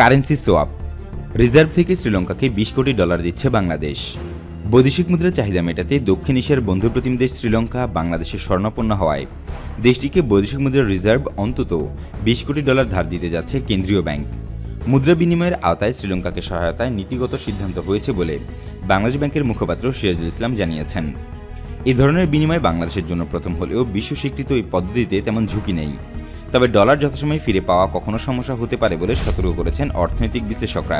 Currency swap reserve থেকে শ্রীলঙ্কাকে বিশ কোটি ডলার দিচ্ছে বাংলাদেশ। বৈদেশিক মুদ্রার চাহিদা মেটাতে দক্ষিণ এশিয়ার বন্ধু প্রতিম দেশ শ্রীলঙ্কা বাংলাদেশের স্বর্ণপন্ন হওয়ায়। দেশটিকে বৈদেশিক মুদ্রার রিজার্ভ অন্তত বিশ কোটি ডলার ধার দিতে যাচ্ছে কেন্দ্রীয় ব্যাংক। মুদ্রা বিনিময়ের আওতায় শ্রীলঙ্কাকে সহায়তায় নীতিগত সিদ্ধান্ত হয়েছে বলে বাংলাদেশ ব্যাংকের মুখপাত্র সিরাজুল ইসলাম জানিয়েছেন। এ ধরনের বিনিময় বাংলাদেশের জন্য প্রথম হলেও বিশ্ব স্বীকৃত এই পদ্ধতিতে তেমন ঝুঁকি নেই। তবে ডলার যথাসময়ে ফিরে পাওয়া কখনো সমস্যা হতে পারে বলে সতর্ক করেছেন অর্থনৈতিক বিশ্লেষকরা।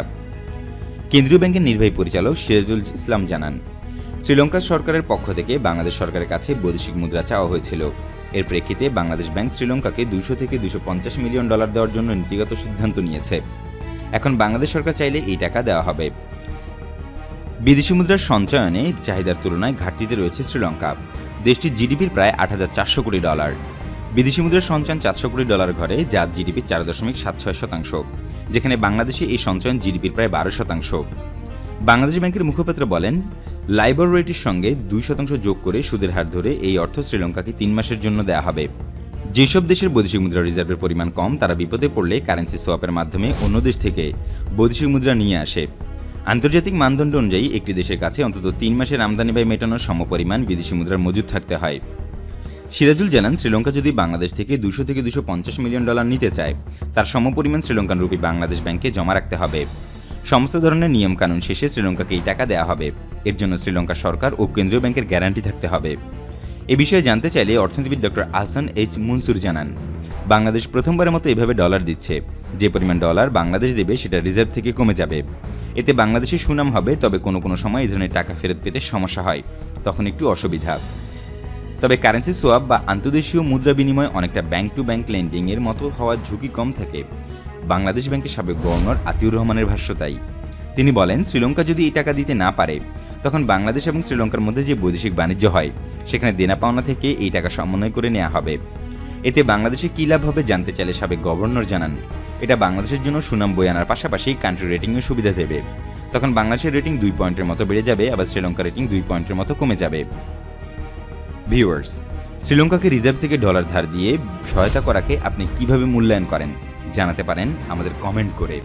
কেন্দ্রীয় ব্যাংকের নির্বাহী পরিচালক সিরাজুল ইসলাম জানান, শ্রীলঙ্কা সরকারের পক্ষ থেকে বাংলাদেশ সরকারের কাছে বৈদেশিক মুদ্রা চাওয়া হয়েছিল। এর প্রেক্ষিতে বাংলাদেশ ব্যাংক শ্রীলঙ্কাকে দুশো থেকে দুশো পঞ্চাশ মিলিয়ন ডলার দেওয়ার জন্য নীতিগত সিদ্ধান্ত নিয়েছে। এখন বাংলাদেশ সরকার চাইলে এই টাকা দেওয়া হবে। বিদেশি মুদ্রার সঞ্চয়নে চাহিদার তুলনায় ঘাটতিতে রয়েছে শ্রীলঙ্কা। দেশটির জিডিপির প্রায় আট হাজার চারশো কোটি ডলার। বিদেশি মুদ্রার সঞ্চয়ন চারশো কোটি ডলার ঘরে, যা জিডিপির চার দশমিক সাত ছয় শতাংশ, যেখানে বাংলাদেশে এই সঞ্চয়ন জিডিপির প্রায় বারো শতাংশ। বাংলাদেশ ব্যাংকের মুখপাত্র বলেন, লাইবর রেটের সঙ্গে দুই শতাংশ যোগ করে সুদের হার ধরে এই অর্থ শ্রীলঙ্কাকে তিন মাসের জন্য দেওয়া হবে। যেসব দেশের বৈদেশিক মুদ্রা রিজার্ভের পরিমাণ কম, তারা বিপদে পড়লে কারেন্সি সোয়াপের মাধ্যমে অন্য দেশ থেকে বৈদেশিক মুদ্রা নিয়ে আসে। আন্তর্জাতিক মানদণ্ড অনুযায়ী একটি দেশের কাছে অন্তত তিন মাসের আমদানি ব্যয় মেটানোর সমপরিমাণ বিদেশি মুদ্রার মজুদ থাকতে হয়। সিরাজুল জানান, শ্রীলঙ্কা যদি বাংলাদেশ থেকে দুশো থেকে দুশো পঞ্চাশ মিলিয়ন ডলার নিতে চায়, তার সমপরিমাণ শ্রীলঙ্কান রুপি বাংলাদেশ ব্যাংকে জমা রাখতে হবে। সমস্ত ধরনের নিয়মকানুন শেষে শ্রীলঙ্কাকে এই টাকা দেওয়া হবে। এর জন্য শ্রীলঙ্কা সরকার ও কেন্দ্রীয় ব্যাংকের গ্যারান্টি থাকতে হবে। এ বিষয়ে জানতে চাইলে অর্থনীতিবিদ ডক্টর আহসান এইচ মুনসুর জানান, বাংলাদেশ প্রথমবারের মতো এভাবে ডলার দিচ্ছে। যে পরিমাণ ডলার বাংলাদেশ দেবে, সেটা রিজার্ভ থেকে কমে যাবে। এতে বাংলাদেশের সুনাম হবে, তবে কোনো কোনো সময় এই ধরনের টাকা ফেরত পেতে সমস্যা হয়। তখন একটু অসুবিধা। তবে কারেন্সি সোয়াপ বা আন্তর্দেশীয় মুদ্রা বিনিময় অনেকটা ব্যাংক টু ব্যাংক লেন্ডিং এর মতো হওয়ার ঝুঁকি কম থাকে। বাংলাদেশ ব্যাংকের সাবেক গভর্নর আতিউর রহমানের ভাষ্য তাই। তিনি বলেন, শ্রীলঙ্কা যদি এই টাকা দিতে না পারে, তখন বাংলাদেশ এবং শ্রীলঙ্কার মধ্যে যে বৈদেশিক বাণিজ্য হয়, সেখানে দেনা পাওনা থেকে এই টাকা সমন্বয় করে নেওয়া হবে। এতে বাংলাদেশে কী লাভ হবে জানতে চাইলে সাবেক গভর্নর জানান। এটা বাংলাদেশের জন্য সুনাম বই আনার পাশাপাশি কান্ট্রি রেটিংয়েও সুবিধা দেবে। তখন বাংলাদেশের রেটিং দুই পয়েন্টের মতো বেড়ে যাবে, আবার শ্রীলঙ্কার রেটিং দুই পয়েন্টের মতো কমে যাবে। ভিউয়ার্স শ্রীলঙ্কাকে রিজার্ভ থেকে ডলার ধার দিয়ে সহায়তা করাকে আপনি কীভাবে মূল্যায়ন করেন জানাতে পারেন আমাদের কমেন্ট করে।